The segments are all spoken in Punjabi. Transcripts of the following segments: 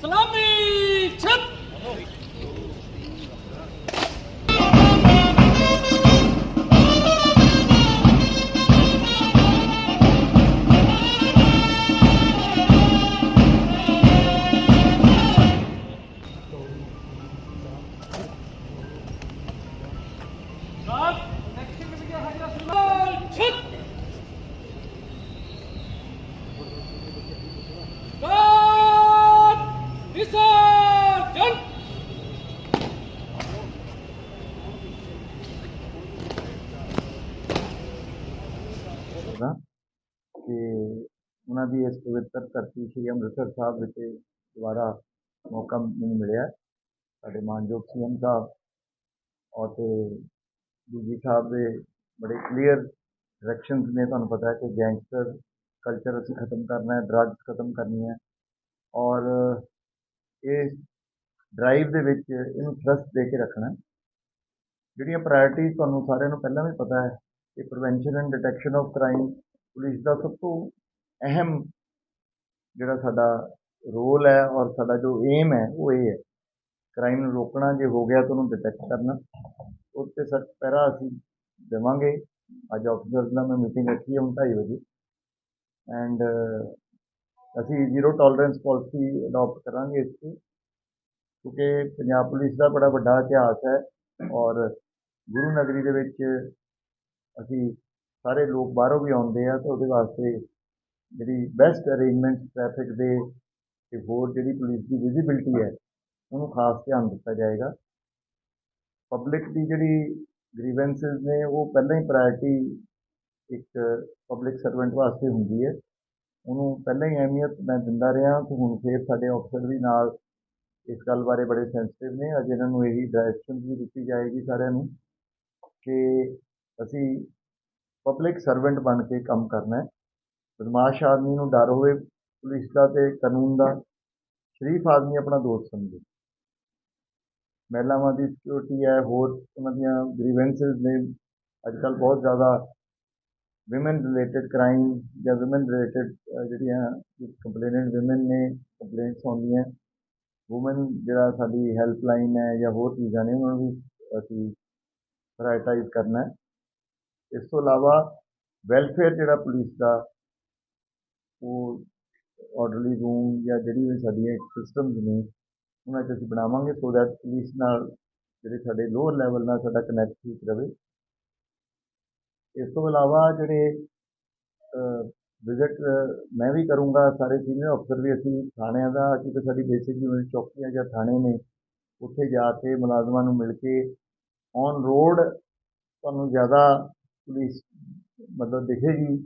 Flamengo! ਕਰਦਾ ਕਿ ਉਹਨਾਂ ਦੀ ਇਸ ਪਵਿੱਤਰ ਧਰਤੀ ਸ੍ਰੀ ਅੰਮ੍ਰਿਤਸਰ ਸਾਹਿਬ ਵਿਖੇ ਦੁਬਾਰਾ ਮੌਕਾ ਮੈਨੂੰ ਮਿਲਿਆ। ਸਾਡੇ ਮਾਨਯੋਗ ਸੀਐਮ ਸਾਹਿਬ ਔਰ ਤੇ ਡੀਜੀ ਸਾਹਿਬ ਦੇ ਬੜੇ ਕਲੀਅਰ ਡਾਇਰੈਕਸ਼ਨਸ ਨੇ। ਤੁਹਾਨੂੰ ਪਤਾ ਹੈ ਕਿ ਗੈਂਗਸਟਰ ਕਲਚਰ ਅਸੀਂ ਖਤਮ ਕਰਨਾ ਹੈ ਡਰੱਗਸ ਖਤਮ ਕਰਨੀ ਹੈ ਔਰ ਇਹ ਡਰਾਈਵ ਦੇ ਵਿੱਚ ਇਹਨੂੰ ਥਰਸਟ ਦੇ ਕੇ ਰੱਖਣਾ ਜਿਹੜੀਆਂ ਪ੍ਰਾਇੋਰਟੀਜ਼ ਤੁਹਾਨੂੰ ਸਾਰਿਆਂ ਨੂੰ ਪਹਿਲਾਂ ਵੀ ਪਤਾ ਹੈ ਕਿ prevention and detection of crime police ਦਾ ਸਭ ਤੋਂ ਅਹਿਮ ਜਿਹੜਾ ਸਾਡਾ ਰੋਲ ਹੈ ਔਰ ਸਾਡਾ ਜੋ ਏਮ ਹੈ, ਉਹ ਇਹ ਹੈ। ਕ੍ਰਾਈਮ ਨੂੰ ਰੋਕਣਾ ਜੇ ਹੋ ਗਿਆ ਤਾਂ ਉਹਨੂੰ ਡਿਟੈਕਟ ਕਰਨਾ। ਉਸ 'ਤੇ ਸਖਤ ਪਹਿਰਾ ਅਸੀਂ ਦੇਵਾਂਗੇ। ਅੱਜ ਆਫੀਸਰਸ ਨਾਲ ਮੈਂ ਮੀਟਿੰਗ ਰੱਖੀ ਹੈ ਹੁਣ ਢਾਈ ਵਜੇ। ਐਂਡ ਅਸੀਂ ਜ਼ੀਰੋ ਟੋਲਰੈਂਸ ਪਾਲਿਸੀ ਅਡਾਪਟ ਕਰਾਂਗੇ ਇਸ 'ਤੇ। ਕਿਉਂਕਿ ਪੰਜਾਬ ਪੁਲਿਸ ਦਾ ਬੜਾ ਵੱਡਾ ਇਤਿਹਾਸ ਹੈ ਔਰ ਗੁਰੂ ਨਗਰੀ ਦੇ ਵਿੱਚ ਅਸੀਂ ਸਾਰੇ ਲੋਕ ਬਾਹਰੋਂ ਵੀ ਆਉਂਦੇ ਆ ਤਾਂ ਉਹਦੇ ਵਾਸਤੇ ਜਿਹੜੀ ਬੈਸਟ ਅਰੇਂਜਮੈਂਟ ਟ੍ਰੈਫਿਕ ਦੇ ਅਤੇ ਹੋਰ ਜਿਹੜੀ ਪੁਲਿਸ ਦੀ ਵਿਜ਼ੀਬਿਲਟੀ ਹੈ, ਉਹਨੂੰ ਖਾਸ ਧਿਆਨ ਦਿੱਤਾ ਜਾਏਗਾ। ਪਬਲਿਕ ਦੀ ਜਿਹੜੀ ਗ੍ਰੀਵੈਂਸਸ ਨੇ, ਉਹ ਪਹਿਲਾਂ ਹੀ ਪ੍ਰਾਇਰਟੀ ਇੱਕ ਪਬਲਿਕ ਸਰਵੈਂਟ ਵਾਸਤੇ ਹੁੰਦੀ ਹੈ। ਉਹਨੂੰ ਪਹਿਲਾਂ ਹੀ ਅਹਿਮੀਅਤ ਮੈਂ ਦਿੰਦਾ ਰਿਹਾ ਤੇ ਹੁਣ ਫਿਰ ਸਾਡੇ ਅਫਸਰ ਵੀ ਨਾਲ ਇਸ ਗੱਲ ਬਾਰੇ ਬੜੇ ਸੈਂਸਿਟਿਵ ਨੇ। ਅੱਜ ਇਹਨਾਂ ਨੂੰ ਇਹੀ ਡਾਇਰੈਕਸ਼ਨ ਵੀ ਦਿੱਤੀ ਜਾਏਗੀ ਸਾਰਿਆਂ ਨੂੰ ਕਿ ਅਸੀਂ ਪਬਲਿਕ ਸਰਵੈਂਟ ਬਣ ਕੇ ਕੰਮ ਕਰਨਾ ਹੈ। ਬਦਮਾਸ਼ ਆਦਮੀ ਨੂੰ ਡਰ ਹੋਵੇ, ਪੁਲਿਸ ਦਾ ਤੇ ਕਾਨੂੰਨ ਦਾ, ਸ਼ਰੀਫ ਆਦਮੀ ਆਪਣਾ ਦੋਸਤ ਸਮਝੇ। ਮਹਿਲਾਵਾਂ ਦੀ ਸਿਕਿਉਰਿਟੀ ਹੈ, ਹੋਰ ਉਹਨਾਂ ਦੀਆਂ ਗ੍ਰੀਵੈਂਸਸ ਨੇ। ਅੱਜ ਕੱਲ੍ਹ ਬਹੁਤ ਜ਼ਿਆਦਾ ਵਿਮਨ ਰਿਲੇਟਡ ਕ੍ਰਾਈਮ ਜਾਂ ਵਿਮਨ ਰਿਲੇਟਡ ਜਿਹੜੀਆਂ ਕੰਪਲੇਨੈਂਟ ਵਿਮਨ ਨੇ ਕੰਪਲੇਂਟਸ ਆਉਂਦੀਆਂ ਵੂਮਨ ਜਿਹੜਾ ਸਾਡੀ ਹੈਲਪਲਾਈਨ ਹੈ ਜਾਂ ਹੋਰ ਚੀਜ਼ਾਂ ਨੇ, ਉਹਨਾਂ ਨੂੰ ਵੀ ਅਸੀਂ ਪ੍ਰਾਇੋਰਟਾਈਜ਼ ਕਰਨਾ ਇਸ ਤੋਂ ਇਲਾਵਾ ਵੈਲਫੇਅਰ ਜਿਹੜਾ ਪੁਲਿਸ ਦਾ, ਉਹ ਆਰਡਰਲੀ ਰੂਮ ਜਾਂ ਜਿਹੜੀ ਵੀ ਸਾਡੀਆਂ ਸਿਸਟਮਸ ਨੇ, ਉਹਨਾਂ 'ਚ ਅਸੀਂ ਬਣਾਵਾਂਗੇ ਸੋ ਦੈਟ ਪੁਲਿਸ ਨਾਲ ਜਿਹੜੇ ਸਾਡੇ ਲੋਅਰ ਲੈਵਲ ਨਾਲ ਸਾਡਾ ਕਨੈਕਟ ਠੀਕ ਰਵੇ। ਇਸ ਤੋਂ ਇਲਾਵਾ ਜਿਹੜੇ ਵਿਜ਼ਿਟ ਮੈਂ ਵੀ ਕਰੂੰਗਾ, ਸਾਰੇ ਸੀਨੀਅਰ ਅਫਸਰ ਵੀ ਅਸੀਂ ਥਾਣਿਆਂ ਦਾ ਕਿਉਂਕਿ ਸਾਡੀ ਬੇਸਿਕ ਜਿਵੇਂ ਚੌਕੀਆਂ ਜਾਂ ਥਾਣੇ ਨੇ, ਉੱਥੇ ਜਾ ਕੇ ਮੁਲਾਜ਼ਮਾਂ ਨੂੰ ਮਿਲ ਕੇ ਔਨ ਰੋਡ ਤੁਹਾਨੂੰ ਜ਼ਿਆਦਾ ਪੁਲਿਸ ਮਤਲਬ ਦਿਖੇਗੀ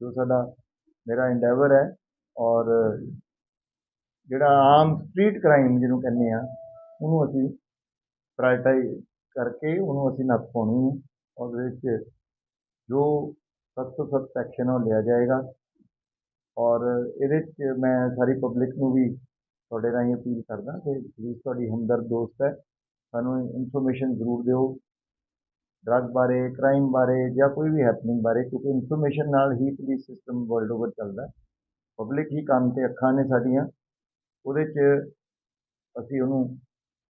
ਜੋ ਸਾਡਾ ਮੇਰਾ ਇੰਡੈਵਰ ਹੈ ਔਰ ਜਿਹੜਾ ਆਮ ਸਟਰੀਟ ਕ੍ਰਾਈਮ ਜਿਹਨੂੰ ਕਹਿੰਦੇ ਆ ਉਹਨੂੰ ਅਸੀਂ ਪ੍ਰਾਇੋਰਟਾਈਜ਼ ਕਰਕੇ ਉਹਨੂੰ ਅਸੀਂ ਨੱਥ ਪਾਉਣੀ ਹੈ। ਔਰ ਉਹਦੇ ਵਿੱਚ ਜੋ ਸਖਤ ਤੋਂ ਸਖਤ ਐਕਸ਼ਨ ਉਹ ਲਿਆ ਜਾਏਗਾ। ਔਰ ਇਹਦੇ 'ਚ ਮੈਂ ਸਾਰੀ ਪਬਲਿਕ ਨੂੰ ਵੀ ਤੁਹਾਡੇ ਰਾਹੀਂ ਅਪੀਲ ਕਰਦਾ ਕਿ ਪੁਲਿਸ ਤੁਹਾਡੀ ਹਮਦਰਦ ਦੋਸਤ ਹੈ। ਸਾਨੂੰ ਇਨਫੋਰਮੇਸ਼ਨ ਜ਼ਰੂਰ ਦਿਓ। ਡਰੱਗ ਬਾਰੇ ਕ੍ਰਾਈਮ ਬਾਰੇ ਜਾਂ ਕੋਈ ਵੀ ਹੈਪਨਿੰਗ ਬਾਰੇ, ਕਿਉਂਕਿ ਇਨਫੋਰਮੇਸ਼ਨ ਨਾਲ ਹੀ ਪੁਲਿਸ ਸਿਸਟਮ ਵਰਲਡ ਓਵਰ ਚੱਲਦਾ ਪਬਲਿਕ ਹੀ ਕੰਮ ਤੇ ਅੱਖਾਂ ਨੇ ਸਾਡੀਆਂ। ਉਹਦੇ 'ਚ ਅਸੀਂ ਉਹਨੂੰ